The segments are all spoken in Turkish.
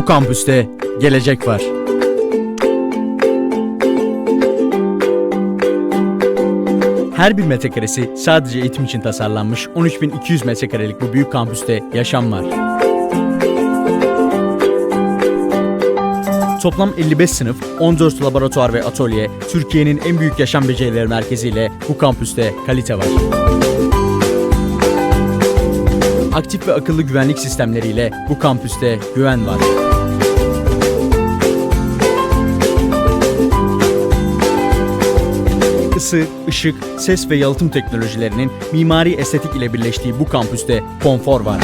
Bu kampüste gelecek var. Her bir metrekaresi sadece eğitim için tasarlanmış 13.200 metrekarelik bu büyük kampüste yaşam var. Toplam 55 sınıf, 14 laboratuvar ve atölye, Türkiye'nin en büyük yaşam becerileri merkeziyle bu kampüste kalite var. Aktif ve akıllı güvenlik sistemleriyle bu kampüste güven var. Isı, ışık, ses ve yalıtım teknolojilerinin mimari estetik ile birleştiği bu kampüste konfor var.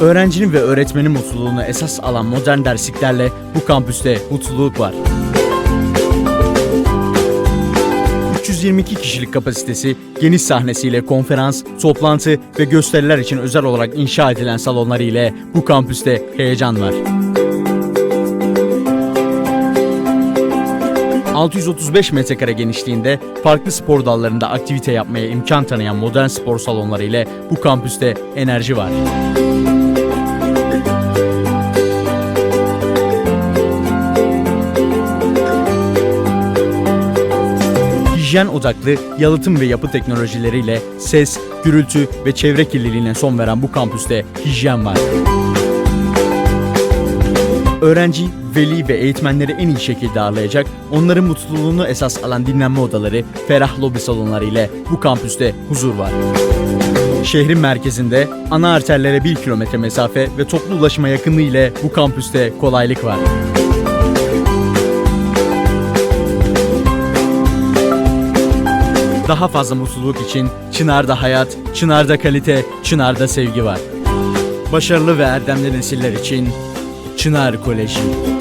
Öğrencinin ve öğretmenin mutluluğunu esas alan modern dersliklerle bu kampüste mutluluk var. 322 kişilik kapasitesi, geniş sahnesiyle konferans, toplantı ve gösteriler için özel olarak inşa edilen salonları ile bu kampüste heyecan var. 635 metrekare genişliğinde farklı spor dallarında aktivite yapmaya imkan tanıyan modern spor salonları ile bu kampüste enerji var. hijyen odaklı yalıtım ve yapı teknolojileriyle ses, gürültü ve çevre kirliliğine son veren bu kampüste hijyen var. Öğrenci, veli ve eğitmenleri en iyi şekilde ağırlayacak, onların mutluluğunu esas alan dinlenme odaları, ferah lobi salonları ile bu kampüste huzur var. Şehrin merkezinde ana arterlere 1 kilometre mesafe ve toplu ulaşıma yakınlığı ile bu kampüste kolaylık var. Daha fazla mutluluk için Çınar'da hayat, Çınar'da kalite, Çınar'da sevgi var. Başarılı ve erdemli nesiller için Çınar Koleji.